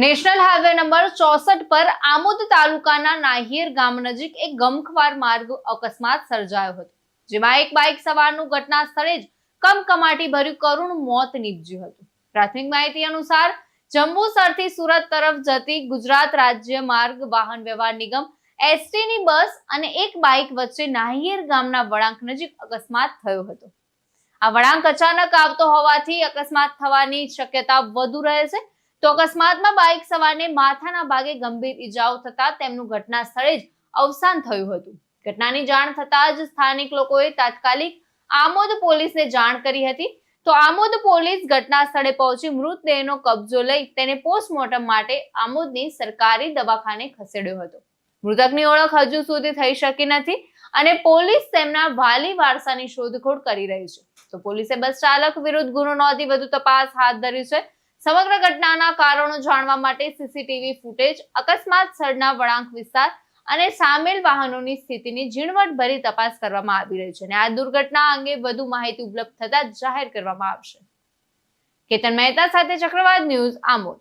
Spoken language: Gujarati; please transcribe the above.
નેશનલ હાઈવે નંબર ચોસઠ પર આમોદ તાલુકાના નાહિર ગામ નજીક એક ગમખવાર માર્ગ અકસ્માત સર્જાયો હતો, જેમાં એક બાઇક સવારનું ઘટના સ્થળે જ કમકમાટી ભર્યું કરુણ મોત નીપજ્યું હતું. પ્રાથમિક માહિતી અનુસાર, જંબુસરથી સુરત તરફ જતી ગુજરાત રાજ્ય માર્ગ વાહન વ્યવહાર નિગમ એસટીની બસ અને એક બાઇક વચ્ચે નાહિર ગામના વળાંક નજીક અકસ્માત થયો હતો. આ વળાંક અચાનક આવતો હોવાથી અકસ્માત થવાની શક્યતા વધુ રહે છે તો અકસ્માતમાં બાઇક સવારને માથાના ભાગે ગંભીર ઈજાઓ થતા તેમનું ઘટના સ્થળે જ અવસાન થયું હતું. ઘટનાની જાણ થતાં જ સ્થાનિક લોકોએ તાત્કાલિક આમોદ પોલીસને જાણ કરી હતી. તો આમોદ પોલીસ ઘટના સ્થળે પહોંચી મૃતદેહનો કબજો લઈ તેને પોસ્ટમોર્ટમ માટે આમોદની સરકારી દવાખાને ખસેડ્યો હતો. મૃતકની ઓળખ હજુ સુધી થઈ શકી નથી અને પોલીસ તેમના વાલી વારસાની શોધખોળ કરી રહી છે. તો પોલીસે બસ ચાલક વિરુદ્ધ ગુનો નોંધી વધુ તપાસ હાથ ધરી છે. સમગ્ર ઘટનાના કારણો જાણવા માટે સીસીટીવી ફૂટેજ, અકસ્માત સ્થળના વળાંક વિસ્તાર અને સામેલ વાહનોની સ્થિતિની ઝીણવટભરી તપાસ કરવામાં આવી રહી છે અને આ દુર્ઘટના અંગે વધુ માહિતી ઉપલબ્ધ થતા જાહેર કરવામાં આવશે. કેતન મહેતા સાથે ચક્રવાત ન્યૂઝ આમોદ.